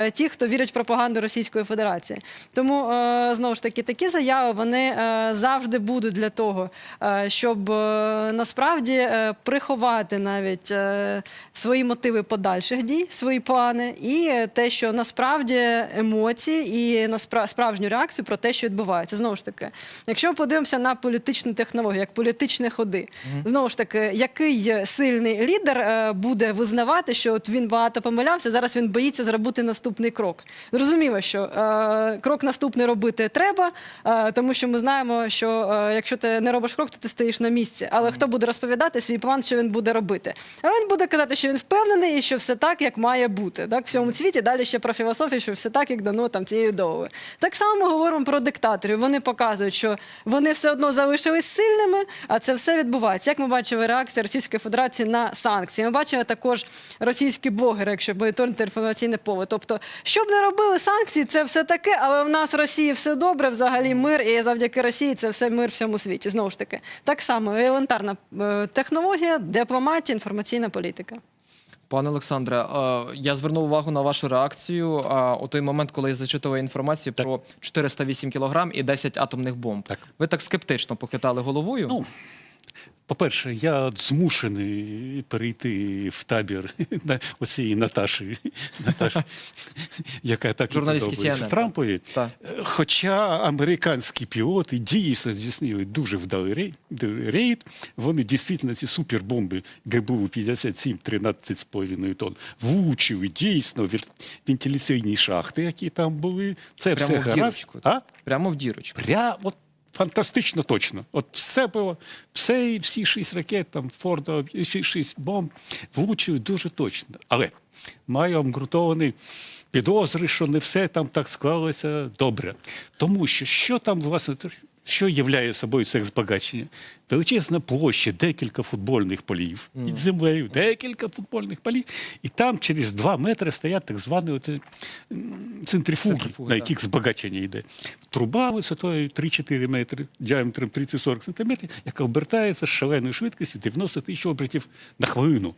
е, ті, хто вірять в пропаганду Російської Федерації. Тому е, знову ж таки такі заяви вони е, завжди будуть для того, щоб насправді приховати навіть свої мотиви подальших дій, свої плани, і те, що насправді емоції і справжню реакцію про те, що відбувається. Знову ж таки, якщо ми подивимося на політичну технологію, як політичні ходи, знову ж таки, який сильний лідер буде визнавати, що от він багато помилявся, зараз він боїться зробити наступний крок. Зрозуміло, що е, крок наступний робити треба, е, тому що ми знаємо, що е, якщо ти не робиш крок, то ти стоїш на місці. Але хто буде розповідати свій план, що він буде робити? А він буде казати, що він впевнений і що все так, як має бути. Так, в всьому світі далі ще про філософію, що все так, як дано там цією довою. Так само ми говоримо про диктаторів. Вони показують, що вони все одно залишились сильними, а це все відбувається. Як ми бачили реакція Російської Федерації на санкції? Ми бачили також російські блогери, якщо моніторити інформаційне поле. Тобто, що б не робили санкції, це все таке, але в нас в Росії все добре, взагалі мир, і завдяки Росії це все мир в всьому світі. Знову ж таки, так само елементарна е, технологія, дипломатія, інформаційна політика. Пане Олександре, е, я звернув увагу на вашу реакцію е, у той момент, коли я зачитував інформацію про 408 кілограм і 10 атомних бомб. Так. Ви так скептично покидали головою. Ну, по-перше, я змушений перейти в табір на оцієї Наташі, Наташі яка так подобається Трампові. так. Хоча американські пілоти дійсно здійснили дуже вдалий рейд, вони дійсно ці супербомби ГБУ 57 13,5 тонн влучили дійсно в вентиляційні шахти, які там були. Це Прямо все в гаразд. дірочку. А? Прямо в дірочку. От фантастично точно. От все було, все, всі шість ракет, там Форда, всі шість бомб влучили дуже точно. Але маю обґрунтовані підозри, що не все там так склалося добре. Тому що що там, власне, що являє собою це збагачення? Величезна площа, декілька футбольних полів під землею, декілька футбольних полів, і там через два метри стоять так звані от, центрифуги, Центрифуги, на так. яких збагачення йде. Труба висотою 3-4 метри, діаметром 30-40 сантиметрів, яка обертається з шаленою швидкістю 90 тисяч обертів на хвилину.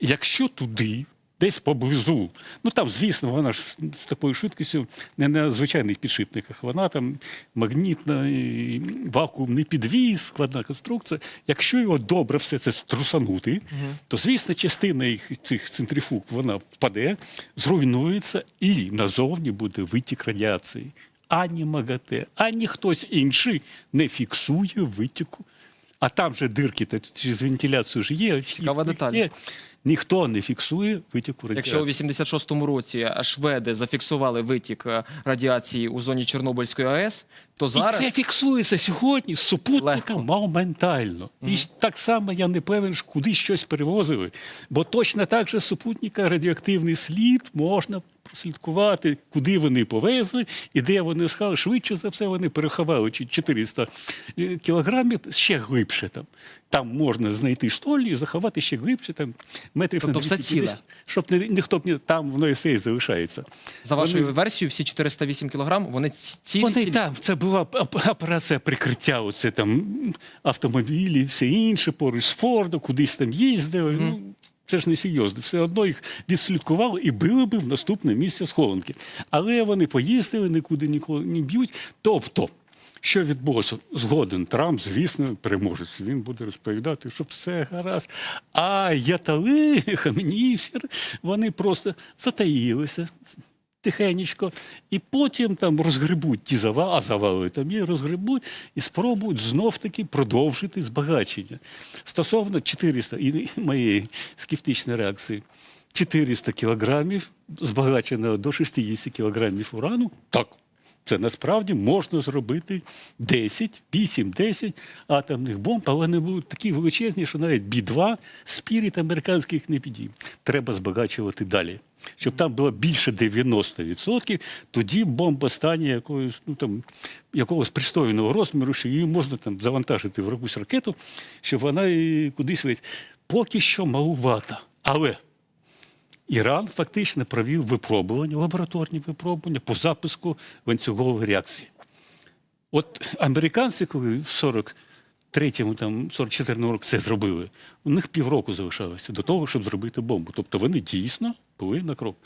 Якщо туди, десь поблизу, ну там, звісно, вона ж з такою швидкістю не на звичайних підшипниках, вона там магнітна, і вакуумний підвіз, складна конструкція. Якщо його добре все це струсанути, то звісно, частина їх цих центрифуг вона впаде, зруйнується і назовні буде витік радіації. Ані МАГАТЕ, ані хтось інший не фіксує витіку. А там же дирки та через вентиляцію ж є. Цікава деталь. є. Ніхто не фіксує витіку радіації. Якщо у 86-му році шведи зафіксували витік е, радіації у зоні Чорнобильської АЕС, то зараз І це фіксується сьогодні з супутника Легко. моментально. І так само я не певен, що куди щось перевозили. Бо точно так же з супутника радіоактивний слід можна прослідкувати, куди вони повезли і де вони схали. Швидше за все вони переховали 400 кілограмів ще глибше там. Там можна знайти штолі і заховати ще глибше, там метрів Тобто на 250, ціле? щоб не, ніхто б не там воно і все і залишається. за вашою Вони- версією, всі 408 кілограм, вони ці- цілі, вони цілі? там, це була оп- операція прикриття, оце там автомобілі, все інше, поруч з Фордом, кудись там їздили. Ну, це ж не серйозно. Все одно їх відслідкували і били би в наступне місце схованки. Але вони поїздили, нікуди ніколи не б'ють. Тобто, що відбулося? Згоден Трамп, звісно, переможець. Він буде розповідати, що все гаразд. А ятали, Хаменісір, вони просто затаїлися тихенечко, і потім там розгребуть ті завали, а завали там є, розгребуть і спробують знов-таки продовжити збагачення. Стосовно 400, і моєї скептичної реакції, 400 кілограмів збагаченого до 60 кілограмів урану, так, це насправді можна зробити 10, 8, 10 атомних бомб, але вони будуть такі величезні, що навіть Бі-2 спіріт американських не підійме. Треба збагачувати далі. Щоб там було більше 90%, тоді бомба стане якоюсь, ну там якогось пристойного розміру, що її можна там завантажити в якусь ракету, щоб вона і кудись летить. Поки що малувата. Але Іран фактично провів випробування, лабораторні випробування по запуску ланцюгової реакції. От американці, коли в 43-му, там, 44-му році це зробили, у них півроку залишалося до того, щоб зробити бомбу. Тобто вони дійсно були на крок.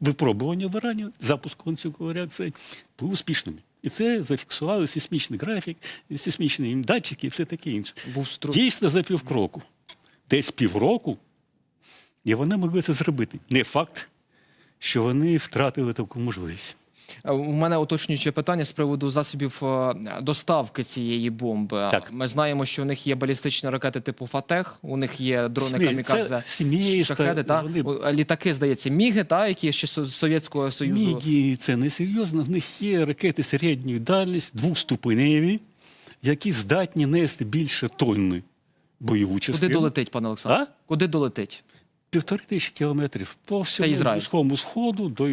Випробування в Ірані, запуск ланцюгової реакції були успішними. І це зафіксували сейсмічний графік, сейсмічні датчики і все таке інше. Був струс. Дійсно за півкроку. Десь півроку, і вони могли це зробити. Не факт, що вони втратили таку можливість. Е, У мене уточнююче питання з приводу засобів е, доставки цієї бомби. Так. Ми знаємо, що у них є балістичні ракети типу Фатех, у них є дрони камікадзе. це шахеди, та? вони- О, Літаки, здається, міги, та, які ще з Совєтського Союзу. Мігі це не серйозно. В них є ракети середньої дальності, двоступеневі, які здатні нести більше тонни бойову частину. Куди долетить, пане Олександр? А? Куди долетить? Півтори тисячі кілометрів по всьому Близькому сходу до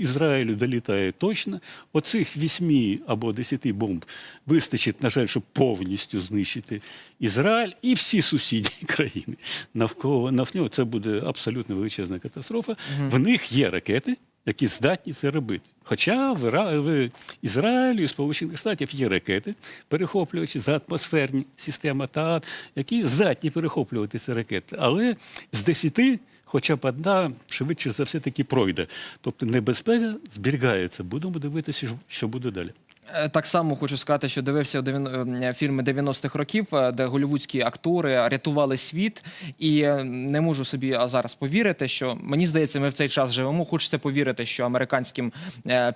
Ізраїлю долітає точно. Оцих вісьмі або десяти бомб вистачить, на жаль, щоб повністю знищити Ізраїль і всі сусідні країни навколо навколо. Це буде абсолютно величезна катастрофа. В них є ракети, які здатні це робити. Хоча в, Ізраїлі і Сполучених Штатів є ракети, перехоплювачі за атмосферні системи ТААТ, які здатні перехоплювати ці ракети. Але з десяти хоча б одна швидше за все таки пройде. Тобто небезпека зберігається. Будемо дивитися, що буде далі. Е, Так само хочу сказати, що дивився е, фільми 90-х років, е, де голівудські актори рятували світ, і не можу собі зараз повірити, що мені здається, ми в цей час живемо. Хочеться повірити, що американським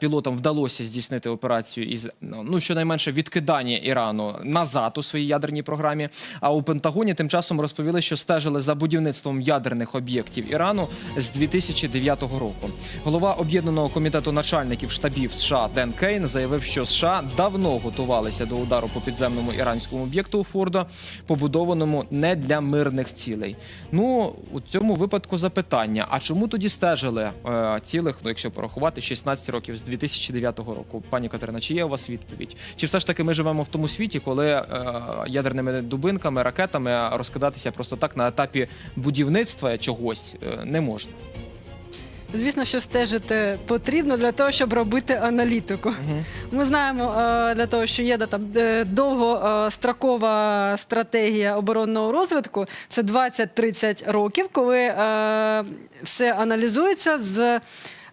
пілотам вдалося здійснити операцію із ну ну, щонайменше відкидання Ірану назад у своїй ядерній програмі. А у Пентагоні тим часом розповіли, що стежили за будівництвом ядерних об'єктів Ірану з 2009 року. Голова об'єднаного комітету начальників штабів США Ден Кейн заявив, що США давно готувалися до удару по підземному іранському об'єкту у Фордо, побудованому не для мирних цілей. Ну у цьому випадку запитання: а чому тоді стежили е, цілих, ну якщо порахувати, 16 років з 2009 року? Пані Катерина, чи є у вас відповідь? Чи все ж таки ми живемо в тому світі, коли е, ядерними дубинками, ракетами розкидатися просто так на етапі будівництва чогось е, не можна? Звісно, що стежити потрібно для того, щоб робити аналітику. Ми знаємо е, для того, що є да, там е, довгострокова стратегія оборонного розвитку. Це 20-30 років, коли е, все аналізується з.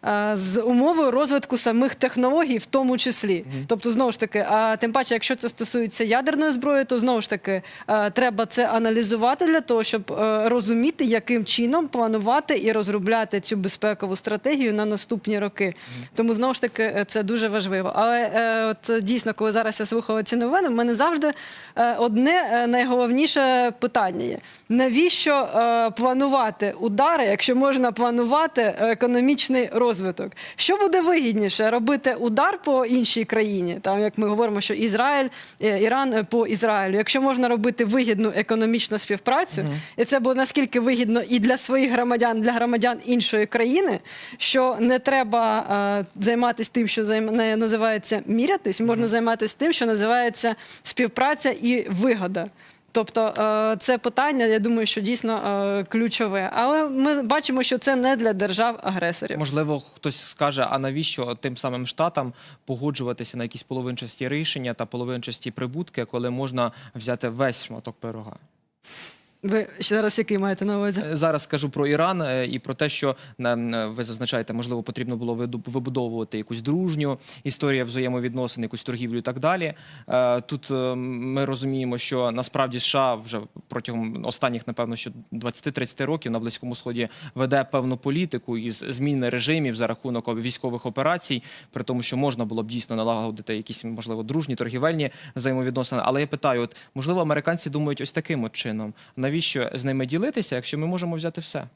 Е, З умовою розвитку самих технологій, в тому числі, тобто знову ж таки, а тим паче, якщо це стосується ядерної зброї, то знову ж таки е, треба це аналізувати для того, щоб е, розуміти, яким чином планувати і розробляти цю безпекову стратегію на наступні роки. Тому знову ж таки це дуже важливо. Але от дійсно, коли зараз я слухала ці новини, в мене завжди одне найголовніше питання є: навіщо планувати удари, якщо можна планувати економічний розвиток? Що буде вигідніше робити удар по іншій країні, там як ми говоримо, що Ізраїль, е, Іран е, по Ізраїлю, якщо можна робити вигідну економічну співпрацю, і це буде наскільки вигідно і для своїх громадян, для громадян іншої країни, що не треба е, займатися тим, що займ... не називається мірятись, можна займатися тим, що називається співпраця і вигода. Тобто е, це питання, я думаю, що дійсно е, ключове. Але ми бачимо, що це не для держав-агресорів. Можливо, хтось скаже, а навіщо тим самим штатам погоджуватися на якісь половинчасті рішення та половинчасті прибутки, коли можна взяти весь шматок пирога? Ви ще зараз який маєте на увазі? Е, Зараз скажу про Іран е, і про те, що е, ви зазначаєте, можливо, потрібно було вибудовувати якусь дружню історію взаємовідносин, якусь торгівлю і так далі. Тут ми розуміємо, що насправді США вже протягом останніх, напевно, що 20-30 років на близькому сході веде певну політику із зміни режимів за рахунок військових операцій, при тому, що можна було б дійсно налагодити якісь можливо дружні торгівельні взаємовідносини. Але я питаю: от можливо, американці думають ось таким от чином. Навіщо з ними ділитися, якщо ми можемо взяти все?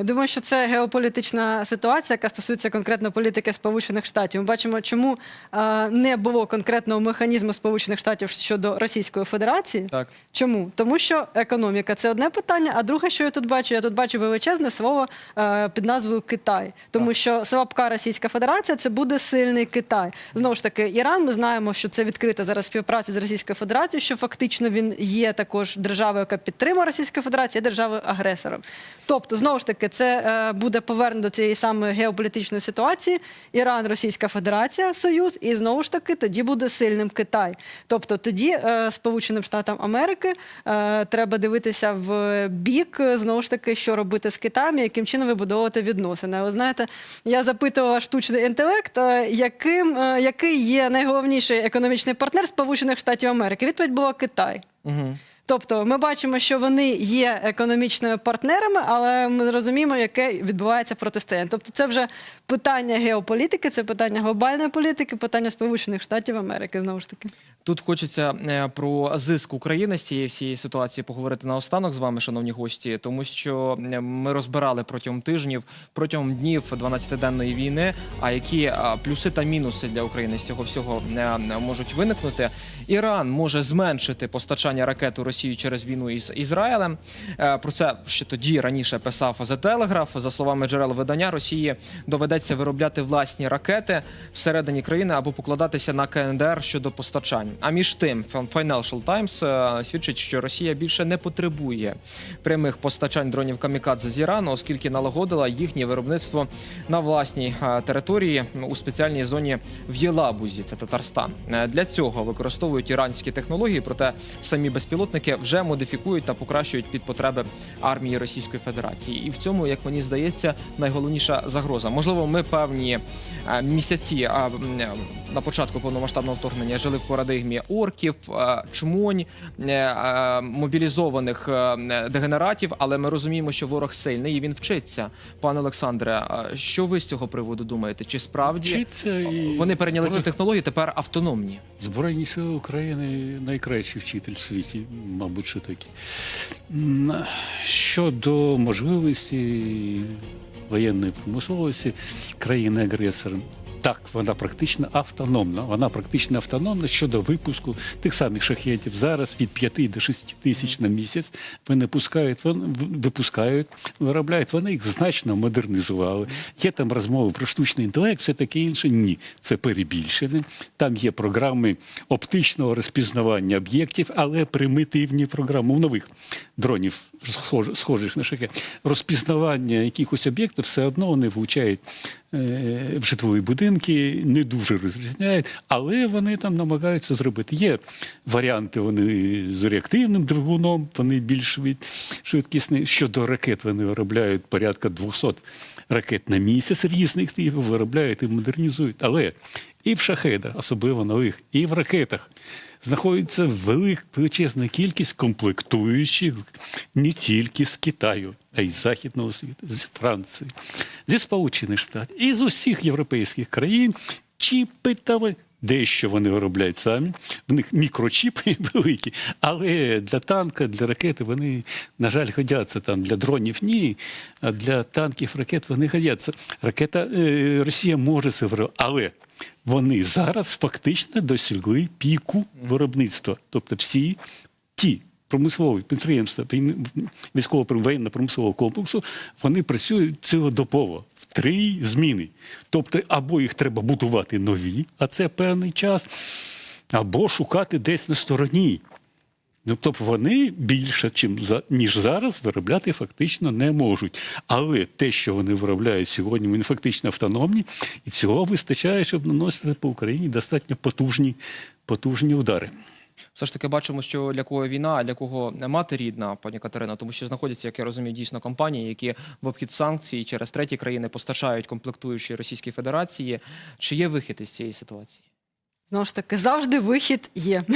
Я думаю, що це геополітична ситуація, яка стосується конкретно політики Сполучених Штатів. Ми бачимо, чому е, не було конкретного механізму Сполучених Штатів щодо Російської Федерації. Так. Чому? Тому що економіка це одне питання. А друге, що я тут бачу, я тут бачу величезне слово е, під назвою Китай. Тому що слабка Російська Федерація це буде сильний Китай. Знову ж таки, Іран. Ми знаємо, що це відкрита зараз співпраця з Російською Федерацією, що фактично він є також державою, яка підтримує Російську Федерацію, державою агресором. Тобто, знову ж таки, це е, буде повернено до цієї самої геополітичної ситуації. Іран, Російська Федерація, Союз, і знову ж таки тоді буде сильним Китай. Тобто тоді е, Сполученим Штатам Америки е, треба дивитися в бік знову ж таки, що робити з Китаєм, яким чином вибудовувати відносини. Ви знаєте, я запитувала штучний інтелект, яким який є найголовніший економічний партнер Сполучених Штатів Америки. Відповідь була Китай. Угу. Тобто ми бачимо, що вони є економічними партнерами, але ми розуміємо, яке відбувається протистояння. Тобто, це вже питання геополітики, це питання глобальної політики, питання Сполучених Штатів Америки. Знову ж таки. Тут хочеться е, про зиск України з цієї всієї ситуації поговорити наостанок з вами, шановні гості, тому що е, ми розбирали протягом тижнів, протягом днів 12-денної війни. А які е, плюси та мінуси для України з цього всього можуть виникнути? Іран може зменшити постачання ракет у Росію через війну із Ізраїлем. Про це ще тоді раніше писав The Telegraph. За словами джерел видання, Росії доведеться виробляти власні ракети всередині країни або покладатися на КНДР щодо постачань. А між тим, Financial Times е, свідчить, що Росія більше не потребує прямих постачань дронів камікадзе з Ірану, оскільки налагодила їхнє виробництво на власній е, території у спеціальній зоні в Єлабузі, це Татарстан. Е, Для цього використовують іранські технології, проте самі безпілотники вже модифікують та покращують під потреби армії Російської Федерації. І в цьому, як мені здається, найголовніша загроза. Можливо, ми певні місяці на початку повномасштабного вторгнення жили в парадигмі орків, е, чмонь, е, е, мобілізованих дегенератів, але ми розуміємо, що ворог сильний і він вчиться. Пане Олександре, що ви з цього приводу думаєте? Чи справді і вони перейняли цю технологію, тепер автономні? Збройні сили України найкращий вчитель в світі, мабуть, що такі. Щодо можливості воєнної промисловості країни-агресора. Так, вона практично автономна. Вона практично автономна щодо випуску тих самих шахетів. Зараз від 5 до 6 тисяч на місяць вони пускають, вони випускають, виробляють. Вони їх значно модернізували. Є там розмови про штучний інтелект, все таке інше. Ні, це перебільшене. Там є програми оптичного розпізнавання об'єктів, але примітивні програми у нових дронів, схожих на шахет. Розпізнавання якихось об'єктів все одно вони влучають е, в житлові будинки, не дуже розрізняють, але вони там намагаються зробити. Є варіанти, вони з реактивним двигуном, вони більш швидкісні. Щодо ракет, вони виробляють порядка 200 ракет на місяць різних типів, виробляють і модернізують. Але і в шахедах, особливо нових, і в ракетах знаходиться велик, величезна кількість комплектуючих не тільки з Китаю, а й з Західного світу, з Франції, зі Сполучених Штатів і з усіх європейських країн. Чіпи та ви- Дещо вони виробляють самі, в них мікрочіпи великі, але для танка, для ракети вони, на жаль, годяться там. Для дронів ні, а для танків, ракет вони годяться. Ракета е, Росія може це виробляти, але вони зараз фактично досягли піку виробництва. Тобто всі ті промислові підприємства військово-воєнно-промислового комплексу вони працюють цілодобово три зміни. Тобто, або їх треба будувати нові, а це певний час, або шукати десь на стороні. Ну, тобто вони більше, ніж зараз, виробляти фактично не можуть. Але те, що вони виробляють сьогодні, вони фактично автономні, і цього вистачає, щоб наносити по Україні достатньо потужні, потужні удари. Все ж таки бачимо, що для кого війна, а для кого мати рідна, пані Катерина, тому що знаходяться, як я розумію, дійсно компанії, які в обхід санкцій через треті країни постачають комплектуючі Російській Федерації. Чи є вихід із цієї ситуації? Знову ж таки, завжди вихід є.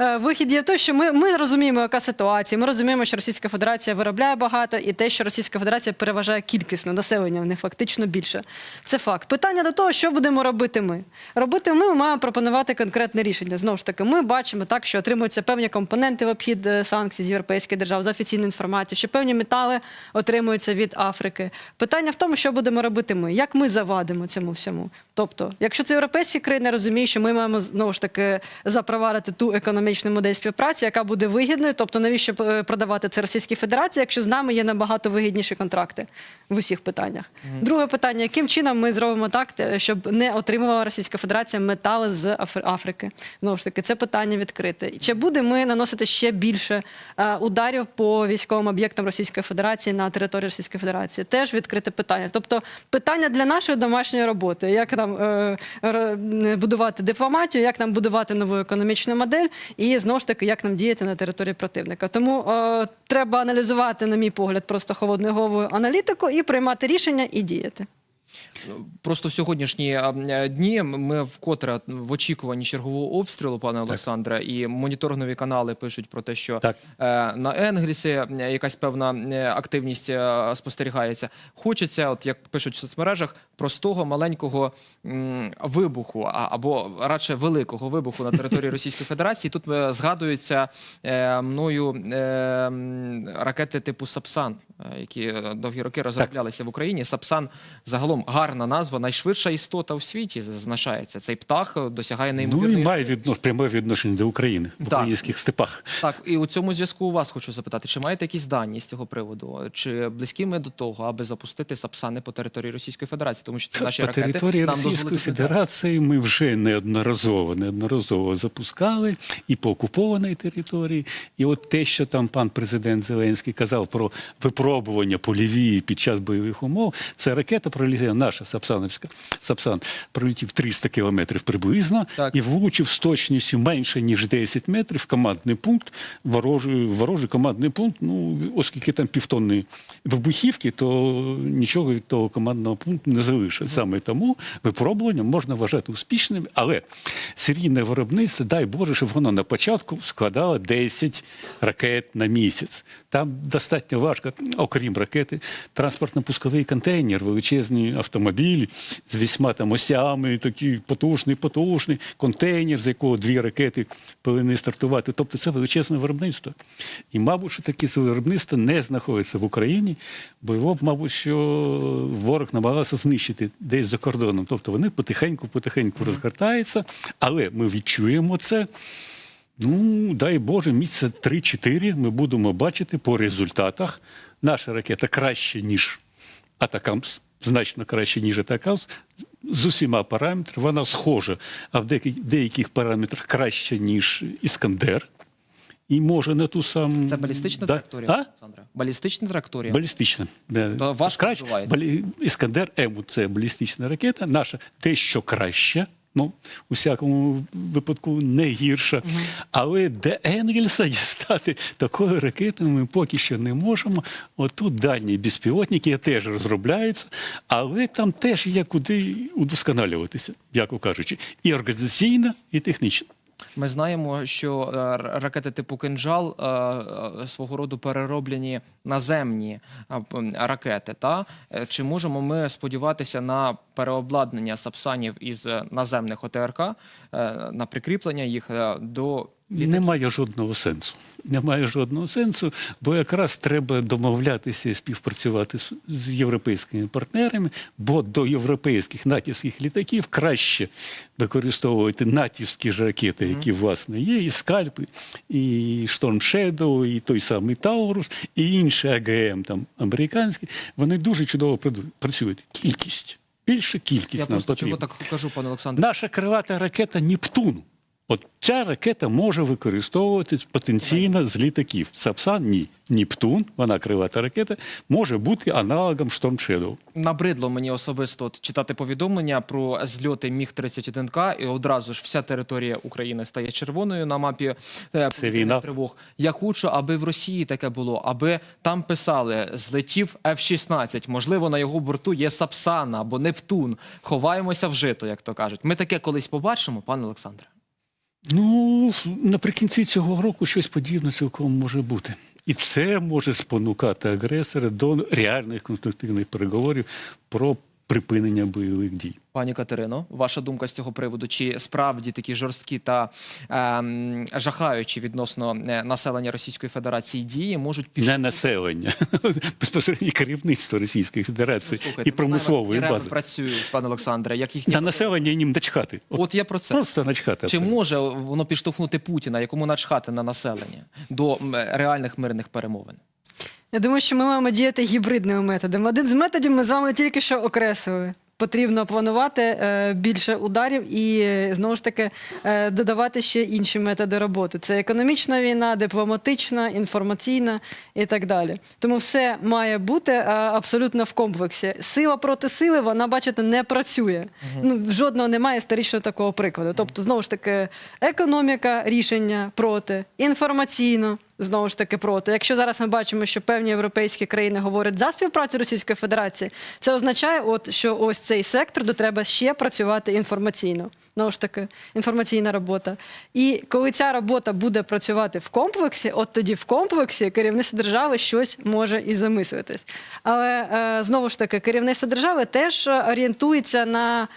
Е, Вихід є той, що ми, ми розуміємо, яка ситуація. Ми розуміємо, що Російська Федерація виробляє багато, і те, що Російська Федерація переважає кількісно населення, в них фактично більше. Це факт. Питання до того, що будемо робити ми. Робити ми, ми маємо пропонувати конкретне рішення. Знову ж таки, ми бачимо так, що отримуються певні компоненти в обхід е, санкцій з європейських держав за офіційною інформацією, що певні метали отримуються від Африки. Питання в тому, що будемо робити ми, як ми завадимо цьому всьому. Тобто, якщо це європейські країни розуміють, що ми маємо маємо знову ж таки запровадити ту економічну модель співпраці, яка буде вигідною. Тобто, навіщо е, продавати це Російській Федерації, якщо з нами є набагато вигідніші контракти в усіх питаннях. Друге питання: яким чином ми зробимо так, щоб не отримувала Російська Федерація метали з Афри- Африки? Знову ж таки, це питання відкрите. Чи буде ми наносити ще більше е, ударів по військовим об'єктам Російської Федерації на території Російської Федерації? Теж відкрите питання. Тобто питання для нашої домашньої роботи: як нам е, будувати дипломатію, як нам будувати нову економічну модель, і знову ж таки, як нам діяти на території противника. Тому е, треба аналізувати, на мій погляд, просто холодною головою аналітику і приймати рішення і діяти. Просто в сьогоднішні е, дні ми вкотре в очікуванні чергового обстрілу, пане Олександре, і моніторингові канали пишуть про те, що Так. е, на Енгельсі е, якась певна активність спостерігається. Хочеться, от як пишуть в соцмережах, простого маленького вибуху, або радше великого вибуху на території Російської Федерації. Тут згадуються мною ракети типу Сапсан, які довгі роки розроблялися в Україні. Сапсан загалом гарна назва, найшвидша істота у світі значається. Цей птах досягає Ну неймовірної і має відно, пряме відношення до України в Так. українських степах. так, і у цьому зв'язку у вас хочу запитати, чи маєте якісь дані з цього приводу? Чи близькі ми до того, аби запустити сапсани по території Російської Федерації? Тому що це наші По ракети території нам Російської. Федерації ми вже неодноразово неодноразово запускали і по окупованій території. І от те, що там пан президент Зеленський казав про випробування польові під час бойових умов, це ракета пролітає наша Сапсановська Сапсан пролетів 300 кілометрів приблизно Так. і влучив з точністю менше ніж 10 метрів в командний пункт. Ворожий, ворожий командний пункт. Ну оскільки там півтонни вибухівки, то нічого від того командного пункту не залишить. Саме тому випробування можна вважати успішними, але серійне виробництво, дай Боже, щоб воно на початку складало 10 ракет на місяць. Там достатньо важко, окрім ракети, транспортно-пусковий контейнер, величезний автомобіль з вісьма там осями, такий потужний, потужний контейнер, з якого дві ракети повинні стартувати. Тобто це величезне виробництво. І, мабуть, що таке виробництво не знаходиться в Україні, бо його б, мабуть, що ворог намагався знищити десь за кордоном. Тобто вони потихеньку-потихеньку розгортаються, але ми відчуємо це. Ну, дай Боже, місяця 3-4 ми будемо бачити по результатах. Наша ракета краще, ніж Атакамс, значно краще, ніж Атакамс. З усіма параметрами вона схожа, а в деяких, параметрах краще, ніж Іскандер. І може на ту саму. Це балістична Да. траєкторія, А? Олександре? Балістична траєкторія? Балістична. Да. Важко Краще. Іскандер М це балістична ракета, наша те, що краща. Ну, у всякому випадку не гірша. Але де Енгельса дістати такою ракетою ми поки що не можемо. Отут дальні безпілотники теж розробляються, але там теж є куди удосконалюватися, яко кажучи, і організаційно, і технічно. Ми знаємо, що е, ракети типу «Кинжал» е, е, свого роду перероблені наземні ракети. Та? Чи можемо ми сподіватися на переобладнання сапсанів із наземних ОТРК, на прикріплення їх до літаків? Немає жодного сенсу. Немає жодного сенсу, бо якраз треба домовлятися і співпрацювати з, європейськими партнерами, бо до європейських натівських літаків краще використовувати натівські ж ракети, які власне є, і скальпи, і Шторм Shadow, і той самий Таурус, і інші АГМ там американські. Вони дуже чудово працюють. Кількість. Більше кількість Я нам просто потрібна. чого так кажу, пане Олександре. Наша крилата ракета Нептун. От ця ракета може використовуватись потенційно з літаків. Сапсан ні. Нептун, вона крилата ракета, може бути аналогом Shadow. Набридло мені особисто от читати повідомлення про зльоти Міг 31 к і одразу ж вся територія України стає червоною на мапі е, війна. тривог. Я хочу, аби в Росії таке було, аби там писали злетів F-16, Можливо, на його борту є Сапсана або Нептун. Ховаємося в жито, як то кажуть. Ми таке колись побачимо, пане Олександре. Ну, наприкінці цього року щось подібне цілком може бути. І це може спонукати агресора до реальних конструктивних переговорів про припинення бойових дій. Пані Катерино, ваша думка з цього приводу? Чи справді такі жорсткі та ем, жахаючі відносно е, населення Російської Федерації дії можуть піш... Не населення, безпосередньо керівництво Російської Федерації Слухайте, і промислової знаємо, бази. працюють, пане Олександре, як їхні На населення їм начхати. От, От я про це. Просто начхати. Чи абсолютно. може воно підштовхнути Путіна, якому начхати на населення до реальних мирних перемовин? Я думаю, що ми маємо діяти гібридними методами. Один з методів ми з вами тільки що окреслили. Потрібно планувати е, більше ударів і е, знову ж таки е, додавати ще інші методи роботи. Це економічна війна, дипломатична, інформаційна і так далі. Тому все має бути абсолютно в комплексі. Сила проти сили, вона, бачите, не працює. Ну, жодного немає історичного такого прикладу. Тобто, знову ж таки, економіка рішення проти, інформаційно знову ж таки проти. Якщо зараз ми бачимо, що певні європейські країни говорять за співпрацю Російської Федерації, це означає, от що ось цей сектор, де треба ще працювати інформаційно. Знову ж таки, інформаційна робота. І коли ця робота буде працювати в комплексі, от тоді в комплексі керівництво держави щось може і замислитись. Але е, знову ж таки, керівництво держави теж орієнтується на.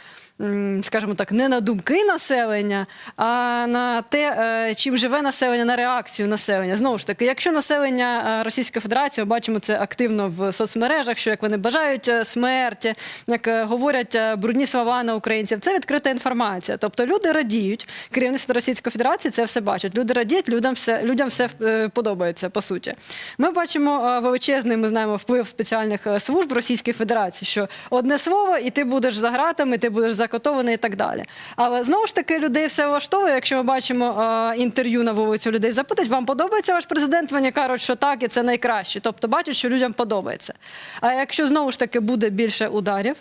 Скажімо так, не на думки населення, а на те, е, чим живе населення, на реакцію населення. Знову ж таки, якщо населення е, Російської Федерації, ми бачимо це активно в соцмережах, що як вони бажають е, смерті, як говорять брудні слова на українців, це відкрита інформація. Тобто люди радіють, керівництво Російської Федерації це все бачить. Люди радіють, людям все людям все подобається по суті. Ми бачимо величезний, ми знаємо вплив спеціальних служб Російської Федерації, що одне слово, і ти будеш за гратами, ти будеш закотований і так далі. Але знову ж таки людей все влаштовує. Якщо ми бачимо е, інтерв'ю на вулицю, людей запитують, вам подобається ваш президент? Вони кажуть, що так, і це найкраще. Тобто бачать, що людям подобається. А якщо знову ж таки буде більше ударів.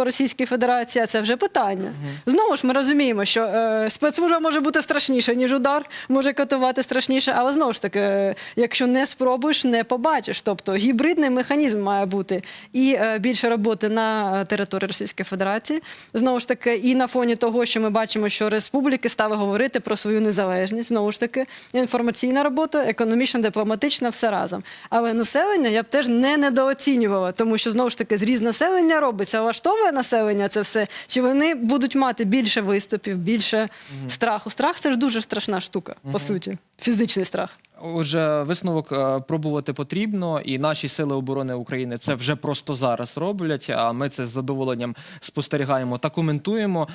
По Російській Федерації це вже питання. Знову ж ми розуміємо, що е, спецслужба може бути страшніша, ніж удар, може катувати страшніше, але знову ж таки, е, якщо не спробуєш, не побачиш. Тобто гібридний механізм має бути і е, більше роботи на е, території Російської Федерації. Знову ж таки, і на фоні того, що ми бачимо, що республіки стали говорити про свою незалежність. Знову ж таки, інформаційна робота, економічна, дипломатична, все разом. Але населення я б теж не недооцінювала, тому що знову ж таки зріз населення робиться, влаштовує населення це все. Чи вони будуть мати більше виступів, більше страху? Страх це ж дуже страшна штука, по суті, фізичний страх. Отже, висновок е, пробувати потрібно, і наші сили оборони України це вже просто зараз роблять. А ми це з задоволенням спостерігаємо та коментуємо.